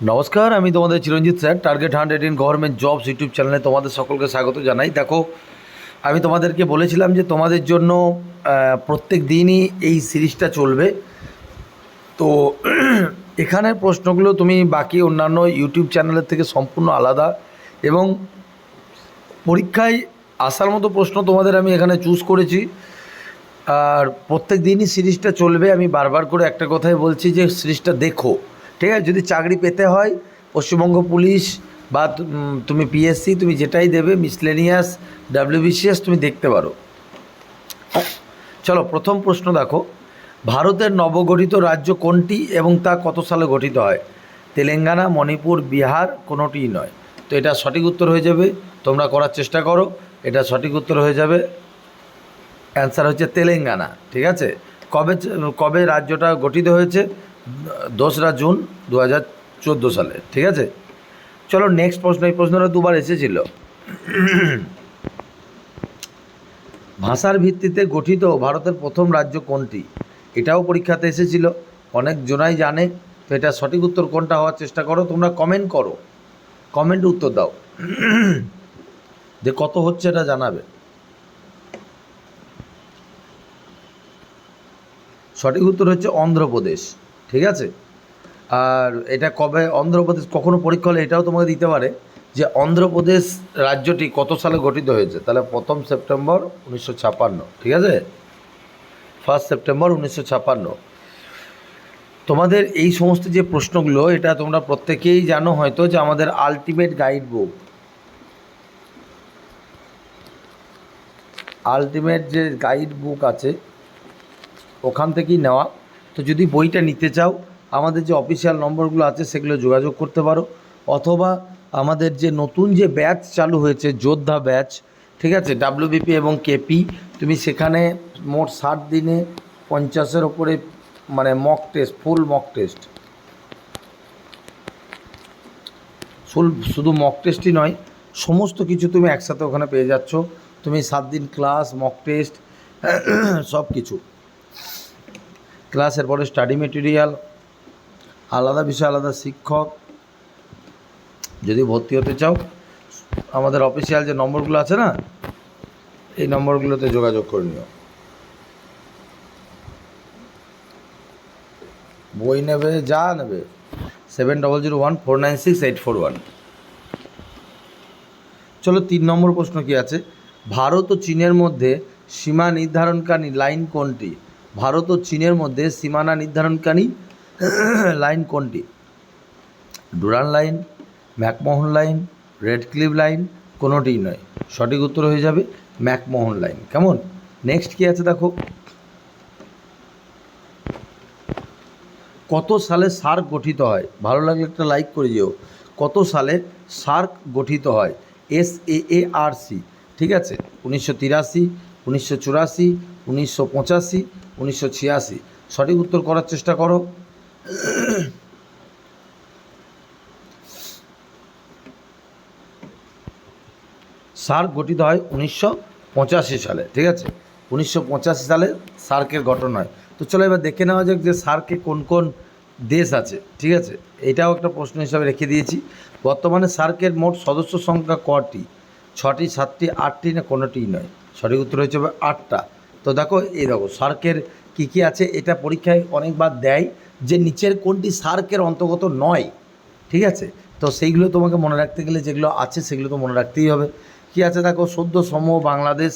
নমস্কার, আমি তোমাদের Chiranjit sir target hundred in government jobs YouTube চ্যানেলে তোমাদের সকলকে স্বাগত জানাই। দেখো, আমি তোমাদেরকে বলেছিলাম যে তোমাদের জন্য প্রত্যেক দিনই এই সিরিজটা চলবে। তো এখানের প্রশ্নগুলো তুমি বাকি অন্যান্য ইউটিউব চ্যানেলের থেকে সম্পূর্ণ আলাদা এবং পরীক্ষায় আসার মতো প্রশ্ন তোমাদের আমি এখানে চুজ করেছি। আর প্রত্যেক দিনই সিরিজটা চলবে। আমি বারবার করে একটা কথাই বলছি যে সিরিজটা দেখো। ঠিক আছে? যদি চাকরি পেতে হয়, পশ্চিমবঙ্গ পুলিশ বা তুমি পিএসসি তুমি যেটাই দেবে মিসলেনিয়াস ডাব্লিউবিসিএস তুমি দেখতে পারো। চলো, প্রথম প্রশ্ন দেখো। ভারতের নবগঠিত রাজ্য কোনটি এবং তা কত সালে গঠিত হয়? তেলেঙ্গানা, মণিপুর, বিহার, কোনোটিই নয়। তো এটা সঠিক উত্তর হয়ে যাবে। তোমরা করার চেষ্টা করো, এটা সঠিক উত্তর হয়ে যাবে। অ্যান্সার হচ্ছে তেলেঙ্গানা, ঠিক আছে? কবে কবে রাজ্যটা গঠিত হয়েছে? দোসরা জুন দু হাজার চোদ্দ সালে, ঠিক আছে? চলো নেক্সট প্রশ্ন, এই প্রশ্নটা দুবার এসেছিল। ভাষার ভিত্তিতে গঠিত ভারতের প্রথম রাজ্য কোনটি? এটাও পরীক্ষাতে এসেছিল, অনেক জনাই জানে, তো এটা সঠিক উত্তর কোনটা হওয়ার চেষ্টা করো, তোমরা কমেন্ট করো। কমেন্ট উত্তর দাও। যে কত হচ্ছে এটা জানাবে। সঠিক উত্তর হচ্ছে অন্ধ্রপ্রদেশ। ঠিক আছে? আর এটা কবে অন্ধ্রপ্রদেশ, কখনো পরীক্ষা হলে এটাও তোমাকে দিতে পারে যে অন্ধ্রপ্রদেশ রাজ্যটি কত সালে গঠিত হয়েছে। তাহলে প্রথম সেপ্টেম্বর উনিশশো ছাপান্ন, ঠিক আছে? ফার্স্ট সেপ্টেম্বর উনিশশো ছাপান্ন। তোমাদের এই সমস্ত যে প্রশ্নগুলো, এটা তোমরা প্রত্যেকেই জানো হয়তো যে আমাদের আলটিমেট গাইড বুক আলটিমেট যে গাইড বুক আছে, ওখান থেকেই নেওয়া। তো যদি বইটা নিতে চাও, আমাদের যে অফিসিয়াল নম্বরগুলো আছে সেগুলো যোগাযোগ করতে পারো। অথবা আমাদের যে নতুন যে ব্যাচ চালু হয়েছে, যোদ্ধা ব্যাচ, ঠিক আছে? ডাব্লিউবিপি এবং কেপি তুমি সেখানে মোট ষাট দিনে পঞ্চাশের ওপরে মানে mock test full mock test full শুধু মক টেস্টই নয়, সমস্ত কিছু তুমি একসাথে ওখানে পেয়ে যাচ্ছ। তুমি সাত দিন ক্লাস মক টেস্ট সব কিছু ক্লাসের পরে স্টাডি মেটেরিয়াল, আলাদা বিষয়, আলাদা শিক্ষক। যদি ভর্তি হতে চাও, আমাদের অফিসিয়াল যে নম্বরগুলো আছে না, এই নম্বরগুলোতে যোগাযোগ করে নিও। বই নেবে, যা নেবে seven double zero one four nine six eight four one চলো, তিন নম্বর প্রশ্ন কি আছে? ভারত ও চীনের মধ্যে সীমা নির্ধারণকারী লাইন কোনটি? ভারত ও চীনের মধ্যে সীমানা নির্ধারণকারী লাইন কোনটি? Durand line, McMahon line, Radcliffe line, কোনোটিই নয়। সঠিক উত্তর হয়ে যাবে ম্যাকমোহন লাইন। কেমন? নেক্সট কি আছে দেখো? কত সালে সার্ক গঠিত হয়? ভালো লাগলে একটা লাইক করে যেও। কত সালে সার্ক গঠিত হয়? S A A R C ঠিক আছে? উনিশশো তিরাশি, উনিশশো চুরাশি, উনিশশো পঁচাশি উনিশশো ছিয়াশি। সঠিক উত্তর করার চেষ্টা করো। সার্ক গঠিত হয় উনিশশো পঁচাশি সালে, ঠিক আছে? উনিশশো পঁচাশি সালে সার্কের গঠন হয়। তো চলো এবার দেখে নেওয়া যাক যে সার্কে কোন কোন দেশ আছে, ঠিক আছে? এটাও একটা প্রশ্ন হিসাবে রেখে দিয়েছি। বর্তমানে সার্কের মোট সদস্য সংখ্যা কটি? ছটি, সাতটি, আটটি না কোনোটিই নয়? সঠিক উত্তর হয়েছে আটটা। তো দেখো, এই দেখো, সার্কের কী কী আছে? এটা পরীক্ষায় অনেকবার দেয় যে নিচের কোনটি সার্কের অন্তর্গত নয়, ঠিক আছে? তো সেইগুলো তোমাকে মনে রাখতে গেলে যেগুলো আছে সেগুলো তো মনে রাখতেই হবে। কী আছে দেখো? সদ্য সমূহ বাংলাদেশ,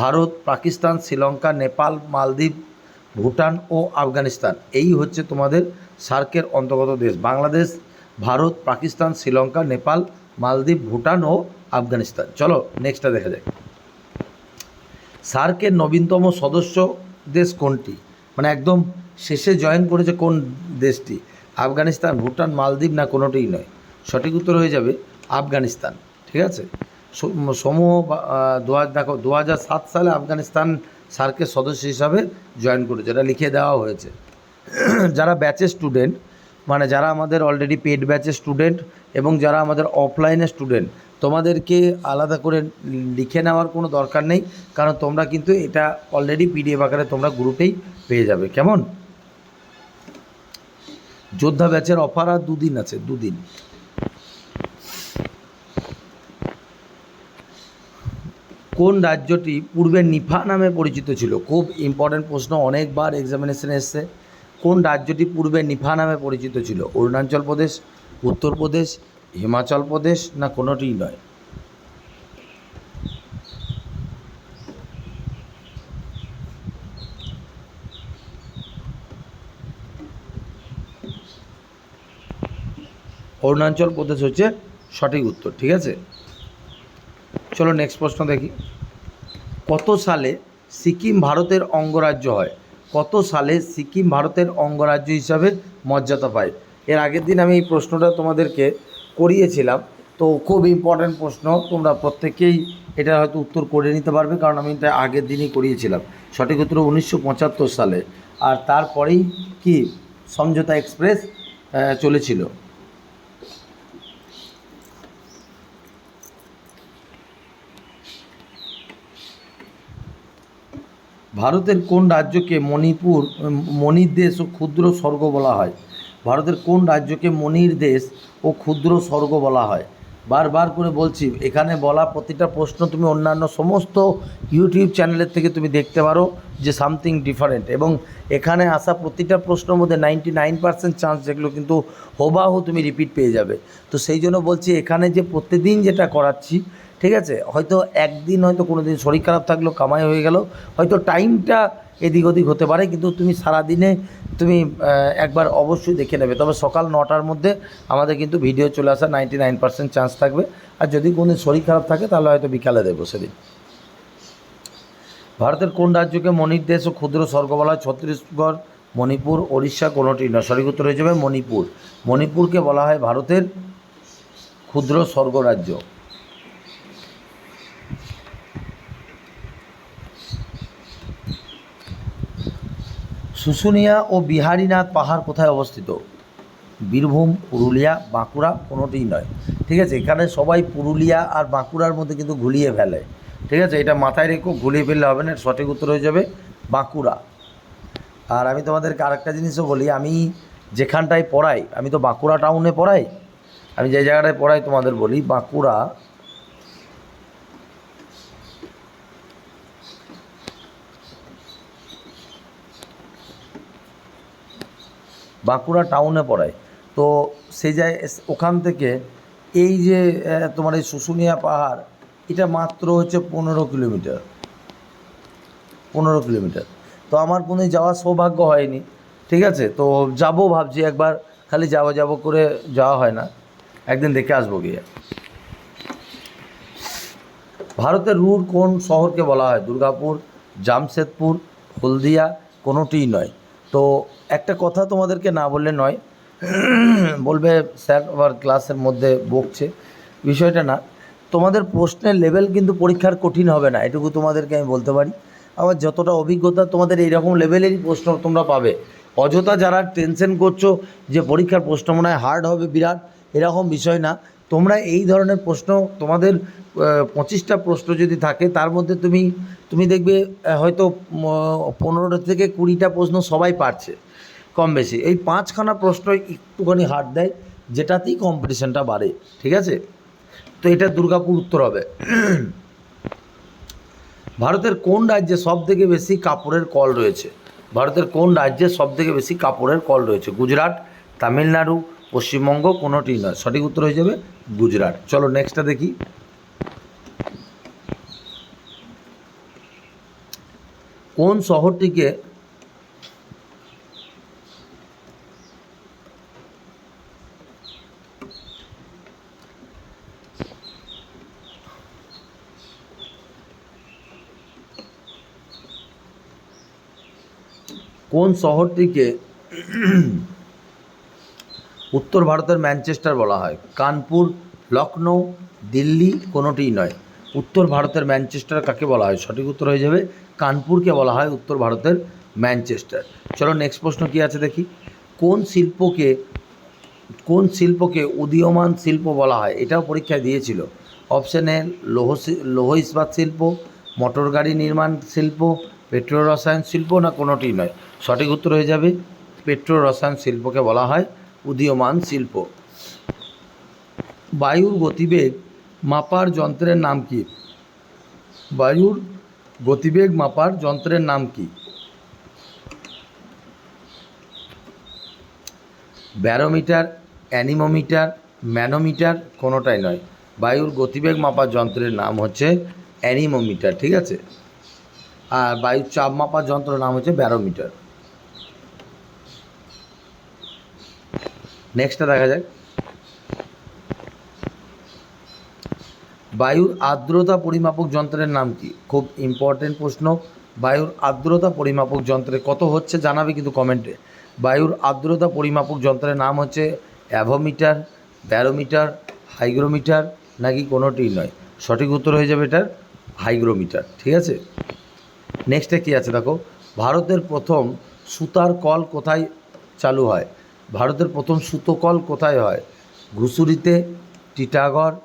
ভারত, পাকিস্তান, শ্রীলঙ্কা, নেপাল, মালদ্বীপ, ভুটান ও আফগানিস্তান। এই হচ্ছে তোমাদের সার্কের অন্তর্গত দেশ। বাংলাদেশ, ভারত, পাকিস্তান, শ্রীলঙ্কা, নেপাল, মালদ্বীপ, ভুটান ও আফগানিস্তান। চলো নেক্সটটা দেখা যাক। সার্কের নবীনতম সদস্য দেশ কোনটি? মানে একদম শেষে জয়েন করেছে কোন দেশটি? আফগানিস্তান, ভুটান, মালদ্বীপ না কোনোটিই নয়? সঠিক উত্তর হয়ে যাবে আফগানিস্তান, ঠিক আছে? সমূহ দু হাজার দেখো দু হাজার সাত সালে আফগানিস্তান সার্কের সদস্য হিসাবে জয়েন করেছে। এটা লিখে দেওয়া হয়েছে। যারা ব্যাচের স্টুডেন্ট মানে যারা আমাদের অলরেডি পেড ব্যাচের স্টুডেন্ট এবং যারা আমাদের অফলাইনে স্টুডেন্ট তোমাদেরকে আলাদা করে লিখে নেওয়ার কোনো দরকার নেই, কারণ তোমরা কিন্তু এটা অলরেডি পিডিএফ আকারে তোমরা গ্রুপেই পেয়ে যাবে। কেমন? যোদ্ধা ব্যাচের অফার আর দুদিন আছে, দুদিন। কোন রাজ্যটি পূর্বে নিফা নামে পরিচিত ছিল? খুব ইম্পর্ট্যান্ট প্রশ্ন, অনেকবার এক্সামিনেশনে এসছে। কোন রাজ্যটি পূর্বে নিফা নামে পরিচিত ছিল? অরুণাচল প্রদেশ, উত্তরপ্রদেশ হিমাচল প্রদেশ না কোনোটিই নয়? অরুণাচল প্রদেশ হচ্ছে সঠিক উত্তর, ঠিক আছে? চলো নেক্সট প্রশ্ন দেখি। কত সালে সিকিম ভারতের অঙ্গরাজ্য হয়? কত সালে সিকিম ভারতের অঙ্গরাজ্য হিসাবে মর্যাদা পায়? এর আগের দিন আমি এই প্রশ্নটা তোমাদেরকে করিয়েছিলাম। তো খুব ইম্পর্ট্যান্ট প্রশ্ন, তোমরা প্রত্যেকেই এটা হয়তো উত্তর করে নিতে পারবে, কারণ আমি এটা আগের দিনই করিয়েছিলাম। সঠিক উত্তর উনিশশো পঁচাত্তর সালে। আর তারপরেই কি? সমঝোতা এক্সপ্রেস চলেছিল। ভারতের কোন রাজ্যকে মণিপুর, মণির দেশ ও ক্ষুদ্র স্বর্গ বলা হয়? ভারতের কোন রাজ্যকে মণির দেশ ও ক্ষুদ্র স্বর্গ বলা হয়। বারবার করে বলছি, এখানে বলা প্রতিটা প্রশ্ন তুমি অন্যান্য সমস্ত ইউটিউব চ্যানেলের থেকে তুমি দেখতে পারো যে সামথিং ডিফারেন্ট এবং এখানে আসা প্রতিটা প্রশ্নের মধ্যে নাইনটি নাইন পার্সেন্ট চান্স যেগুলো কিন্তু হোবাহু তুমি রিপিট পেয়ে যাবে। তো সেই জন্য বলছি, এখানে যে প্রতিদিন যেটা করাচ্ছি, ঠিক আছে? হয়তো একদিন হয়তো কোনো দিন শরীর খারাপ থাকল, কামাই হয়ে গেল, হয়তো টাইমটা এদিক ওদিক হতে পারে, কিন্তু তুমি সারাদিনে তুমি একবার অবশ্যই দেখে নেবে। তবে সকাল নটার মধ্যে আমাদের কিন্তু ভিডিও চলে আসা নাইনটি নাইন পার্সেন্ট চান্স থাকবে। আর যদি কোনো শরীর খারাপ থাকে, তাহলে হয়তো বিকালে দেবো সেদিন। ভারতের কোন রাজ্যকে মণির দেশ ও ক্ষুদ্র স্বর্গ বলা হয়? ছত্তিশগড়, মণিপুর, ওড়িশা কোনোটি নয়। সঠিক উত্তর হয়ে যাবে মণিপুর। মণিপুরকে বলা হয় ভারতের ক্ষুদ্র স্বর্গ শুশুনিয়া ও বিহারীনাথ পাহাড় কোথায় অবস্থিত? বীরভূম, পুরুলিয়া, বাঁকুড়া কোনোটিই নয়। ঠিক আছে, এখানে সবাই পুরুলিয়া আর বাঁকুড়ার মধ্যে কিন্তু ঘুলিয়ে ফেলে। ঠিক আছে, এটা মাথায় রেখো, ঘুলিয়ে ফেললে হবে না সঠিক উত্তর হয়ে যাবে বাঁকুড়া। আর আমি তোমাদেরকে আরেকটা জিনিসও বলি, আমি যেখানটায় পড়াই, আমি তো বাঁকুড়া টাউনে পড়াই, আমি যে জায়গাটায় পড়াই তোমাদের বলি, বাঁকুড়া বাঁকুড়া টাউনে পড়ায়। তো সেই জায় ওখান থেকে এই যে তোমার এই শুশুনিয়া পাহাড়, এটা মাত্র হচ্ছে পনেরো কিলোমিটার। পনেরো কিলোমিটার। তো আমার কোনো যাওয়ার সৌভাগ্য হয়নি, ঠিক আছে? তো যাব ভাবছি একবার, খালি যাব যাব করে যাওয়া হয় না। একদিন দেখে আসব গিয়ে। ভারতের রুর কোন শহরকে বলা হয়? দুর্গাপুর, জামশেদপুর, হলদিয়া, কোনোটিই নয়। তো একটা কথা তোমাদেরকে না বললে নয়, বলবে স্যার আবার ক্লাসের মধ্যে বকছে। বিষয়টা না, তোমাদের প্রশ্নের লেভেল কিন্তু পরীক্ষার কঠিন হবে না, এটুকু তোমাদেরকে আমি বলতে পারি। আবার যতটা অভিজ্ঞতা তোমাদের এইরকম লেভেলেরই প্রশ্ন তোমরা পাবে। অযথা যারা টেনশন করছ যে পরীক্ষার প্রশ্ন মনে হয় হার্ড হবে বিরাট, এরকম বিষয় না। তোমরা এই ধরনের প্রশ্ন তোমাদের পঁচিশটা প্রশ্ন যদি থাকে, তার মধ্যে তুমি তুমি দেখবে হয়তো পনেরোটা থেকে কুড়িটা প্রশ্ন সবাই পারছে, কম বেশি। এই পাঁচখানা প্রশ্ন একটুখানি হার্ড দেয়, যেটাতেই কম্পিটিশানটা বাড়ে, ঠিক আছে? তো এটা দুর্গাপুর উত্তর হবে। ভারতের কোন রাজ্যে সব থেকে বেশি কাপড়ের কল রয়েছে? ভারতের কোন রাজ্যে সব থেকে বেশি কাপড়ের কল রয়েছে? গুজরাট, তামিলনাড়ু পশ্চিমবঙ্গ কোনোটি নয়। সঠিক উত্তর হয়ে যাবে গুজরাট। চলো নেক্সটটা দেখি। কোন শহরটিকে কোন শহরটিকে উত্তর ভারতের ম্যানচেস্টার বলা হয়। কানপুর লখনৌ দিল্লি কোনোটিই নয়। উত্তর ভারতের ম্যানচেস্টার কাকে বলা হয়? সঠিক উত্তর হয়ে যাবে। কানপুরকে বলা হয় উত্তর ভারতের ম্যানচেস্টার। চলো নেক্সট প্রশ্ন কী আছে দেখি। কোন শিল্পকে কোন শিল্পকে উদীয়মান শিল্প বলা হয়? এটাও পরীক্ষায় দিয়েছিল। অপশানে লৌহ লৌহ ইস্পাত শিল্প, মোটর গাড়ি নির্মাণ শিল্প পেট্রো রসায়ন শিল্প না কোনোটি নয়? সঠিক উত্তর হয়ে যাবে। পেট্রো রসায়ন শিল্পকে বলা হয় উদীয়মান শিল্প। বায়ুর গতিবেগ মাপার যন্ত্রের নাম কি? বায়ুর গতিবেগ মাপার যন্ত্রের নাম কি? ব্যারোমিটার, অ্যানিমোমিটার, ম্যানোমিটার কোনোটাই নয়। বায়ুর গতিবেগ মাপার যন্ত্রের নাম হচ্ছে অ্যানিমোমিটার, ঠিক আছে? আর বায়ুর চাপ মাপার যন্ত্রের নাম হচ্ছে ব্যারোমিটার। নেক্সটটা দেখা যাক। বায়ুর আর্দ্রতা পরিমাপক যন্ত্রের নাম কি? খুব ইম্পর্টেন্ট প্রশ্ন। বায়ুর আর্দ্রতা পরিমাপক যন্ত্রে কত হচ্ছে জানাবে কিন্তু কমেন্টে বায়ুর আর্দ্রতা পরিমাপক যন্ত্রের নাম হচ্ছে অ্যাভোমিটার, ব্যারোমিটার, হাইগ্রোমিটার নাকি কোনোটি নয়? সঠিক উত্তর হয়ে যাবে এটার হাইগ্রোমিটার, ঠিক আছে? নেক্সটে কী আছে দেখো? ভারতের প্রথম সুতার কল কোথায় চালু হয়? ভারতের প্রথম সুতো কল কোথায় হয়? ঘুসুরিতে টিটাগড়,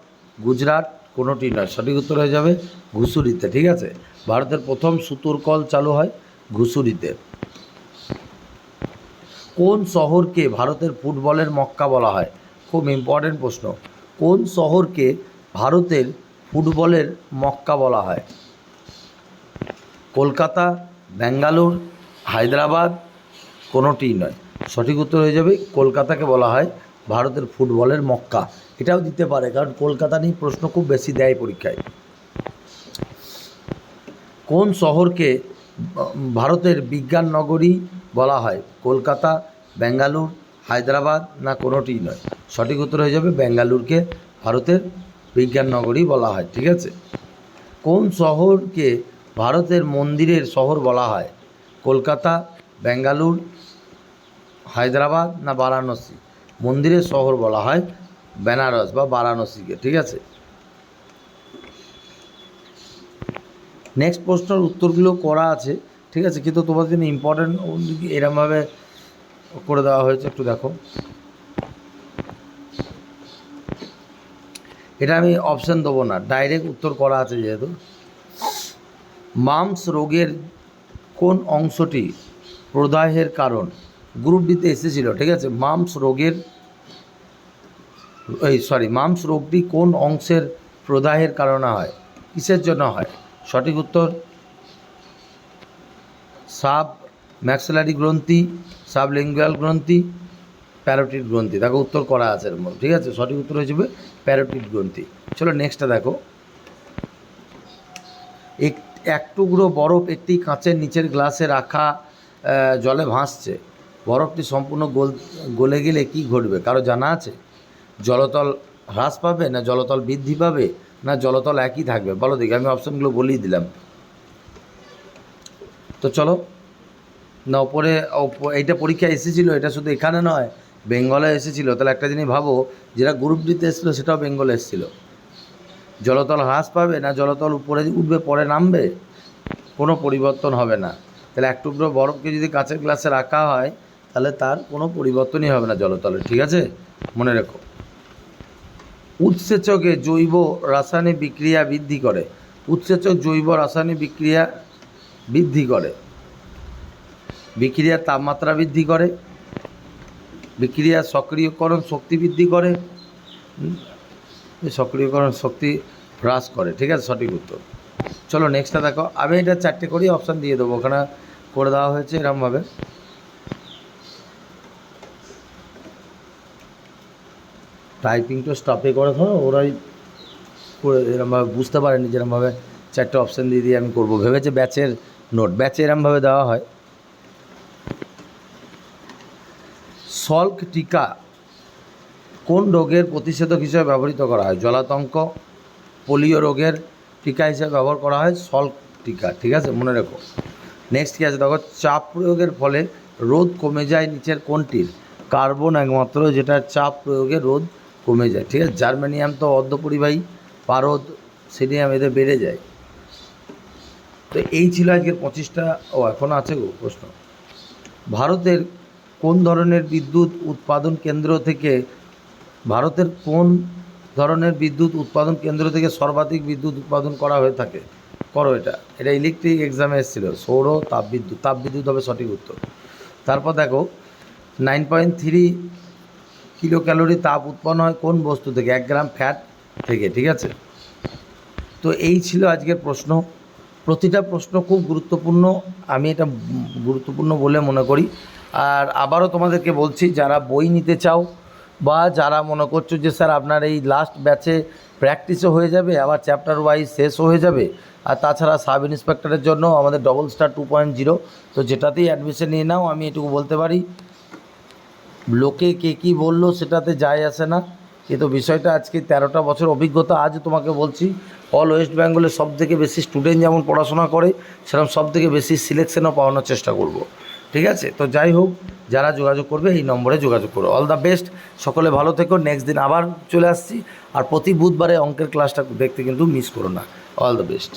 গুজরাট, কোনোটি নয়। সঠিক উত্তর হয়ে যাবে ঘুসুরিতে ঠিক আছে? ভারতের প্রথম সুতোর কল চালু হয় ঘুসুরিতে কোন শহরকে ভারতের ফুটবলের মক্কা বলা হয়? খুব ইম্পর্টেন্ট প্রশ্ন। কোন শহরকে ভারতের ফুটবলের মক্কা বলা হয়? কলকাতা, ব্যাঙ্গালোর, হায়দ্রাবাদ, কোনোটিই নয়। সঠিক উত্তর হয়ে যাবে কলকাতাকে বলা হয় ভারতের ফুটবলের মক্কা। এটাও দিতে পারে, কারণ কলকাতা নিয়ে প্রশ্ন খুব বেশি দেয় পরীক্ষায়। কোন শহরকে ভারতের বিজ্ঞান নগরী বলা হয়? কলকাতা, বেঙ্গালুর, হায়দ্রাবাদ না কোনোটিই নয়? সঠিক উত্তর হয়ে যাবে বেঙ্গালুরকে ভারতের বিজ্ঞান নগরী বলা হয়, ঠিক আছে? কোন শহরকে ভারতের মন্দিরের শহর বলা হয়? কলকাতা, বেঙ্গালুর হায়দ্রাবাদ না বারাণসী? মন্দিরের শহর বলা হয় বেনারস বা বারাণসীকে, ঠিক আছে? নেক্সট প্রশ্নের উত্তরগুলো করা আছে, ঠিক আছে? কিন্তু তোমাদের জন্য ইম্পর্টেন্ট এরমভাবে করে দেওয়া হয়েছে, একটু দেখো। এটা আমি অপশান দেবো না ডাইরেক্ট উত্তর করা আছে যেহেতু। মামস রোগের কোন অংশটি প্রদাহের কারণ? গ্রুপ ডিতে এসেছিল, ঠিক আছে? মামস রোগের, এই সরি মামস রোগটি কোন অংশের প্রদাহের কারণে হয়? কিসের জন্য হয়? সঠিক উত্তর সাব ম্যাক্সিলারি গ্রন্থি সাবলিঙ্গুয়াল গ্রন্থি প্যারোটিড গ্রন্থি। দেখো, উত্তর করা আছে এর মধ্যে, ঠিক আছে? সঠিক উত্তর হয়ে যাবে প্যারোটিড গ্রন্থি। চলো নেক্সটটা দেখো। এক এক টুকরো বরফ একটি কাঁচের নিচের গ্লাসে রাখা জলে ভাসছে। বরফটি সম্পূর্ণ গোল, গলে গেলে কি ঘটবে? কারও জানা আছে? জলতল হ্রাস পাবে না জলতল বৃদ্ধি পাবে না জলতল একই থাকবে? বলো দেখি, আমি অপশানগুলো বলেই দিলাম। তো চলো। না, ওপরে, ওপ- এইটা পরীক্ষা এসেছিল, এটা শুধু এখানে নয়, বেঙ্গলে এসেছিল। তাহলে একটা জিনিস ভাবো, যেটা গ্রুপ ডিতে এসেছিল, সেটাও বেঙ্গলে এসেছিল। জলতল হ্রাস পাবে না জলতল উপরে উঠবে, পরে নামবে? কোনো পরিবর্তন হবে না। তাহলে এক টুকরো বরফকে যদি কাঁচের গ্লাসে রাখা হয় তাহলে তার কোনো পরিবর্তনই হবে না জলতলে, ঠিক আছে? মনে রেখো। উৎসেচকে জৈব রাসায়নিক বিক্রিয়া বৃদ্ধি করে। উৎসেচক জৈব রাসায়নিক বিক্রিয়া বৃদ্ধি করে। বিক্রিয়ার তাপমাত্রা বৃদ্ধি করে। বিক্রিয়ার সক্রিয়করণ শক্তি বৃদ্ধি করে। সক্রিয়করণ শক্তি হ্রাস করে, ঠিক আছে? সঠিক উত্তর। চলো নেক্সটটা দেখো। আমি এটা চারটে করেই অপশান দিয়ে দেবো। ওখানে করে দেওয়া হয়েছে এরমভাবে। টাইপিং তো স্টপে করে ধরো, ওরাই করে এরমভাবে বুঝতে পারেনি যেরমভাবে চারটে অপশান দিয়ে দিয়ে আমি করব। ভেবেছে ব্যাচের নোট ব্যাচে এরমভাবে দেওয়া হয়। সল্ক টিকা কোন রোগের প্রতিষেধক হিসেবে ব্যবহৃত করা হয়? জলাতঙ্ক, পোলিও রোগের টিকা হিসেবে ব্যবহার করা হয় সল্ক টিকা ঠিক আছে? মনে রেখো। নেক্সট কী আছে? দেখো, চাপ প্রয়োগের ফলে রোদ কমে যায় নিচের কোনটির? কার্বন একমাত্র, যেটা চাপ প্রয়োগে রোদ কমে যায়। ঠিক আছে? জার্মানিয়াম তো অর্ধপরিবাহী, পারদ, সিডিয়াম এদের বেড়ে যায়। তো এই ছিল আজকের পঁচিশটা। ও এখনও আছে গো প্রশ্ন। ভারতের কোন ধরনের বিদ্যুৎ উৎপাদন কেন্দ্র থেকে, ভারতের কোন ধরনের বিদ্যুৎ উৎপাদন কেন্দ্র থেকে সর্বাধিক বিদ্যুৎ উৎপাদন করা হয়ে থাকে? করো এটা। এটা ইলেকট্রিক এক্সামে এসেছিল। সৌর, তাপবিদ্যুৎ। তাপবিদ্যুৎ হবে সঠিক উত্তর। তারপর দেখো nine point three kilo calorie তাপ উৎপন্ন হয় কোন বস্তু থেকে? এক গ্রাম ফ্যাট থেকে, ঠিক আছে? তো এই ছিল আজকের প্রশ্ন। প্রতিটা প্রশ্ন খুব গুরুত্বপূর্ণ, আমি এটা গুরুত্বপূর্ণ বলে মনে করি। আর আবারও তোমাদেরকে বলছি, যারা বই নিতে চাও বা যারা মনে করছ যে, স্যার, আপনার এই লাস্ট ব্যাচে প্র্যাকটিসও হয়ে যাবে, আবার চ্যাপ্টার ওয়াইজ শেষও হয়ে যাবে। আর তাছাড়া সাব ইন্সপেক্টরের জন্য আমাদের double star two point zero তো যেটাতেই অ্যাডমিশন নিয়ে নাও, আমি এটুকু বলতে পারি। লোকে কে কী বলল সেটাতে যায় আসে না। কিন্তু বিষয়টা আজকে তেরোটা বছর অভিজ্ঞতা, আজ তোমাকে বলছি অল ওয়েস্ট বেঙ্গলের সব থেকে বেশি স্টুডেন্ট যেমন পড়াশোনা করে, সেরকম সব থেকে বেশি সিলেকশনও পাওয়ানোর চেষ্টা করব। ঠিক আছে? তো যাই হোক, যারা যোগাযোগ করবে এই নম্বরে যোগাযোগ করো। অল দ্য বেস্ট সকলে ভালো থেকো নেক্সট দিন আবার চলে আসছি। আর প্রতি বুধবারে অঙ্কের ক্লাসটা দেখতে কিন্তু মিস করো না। All the best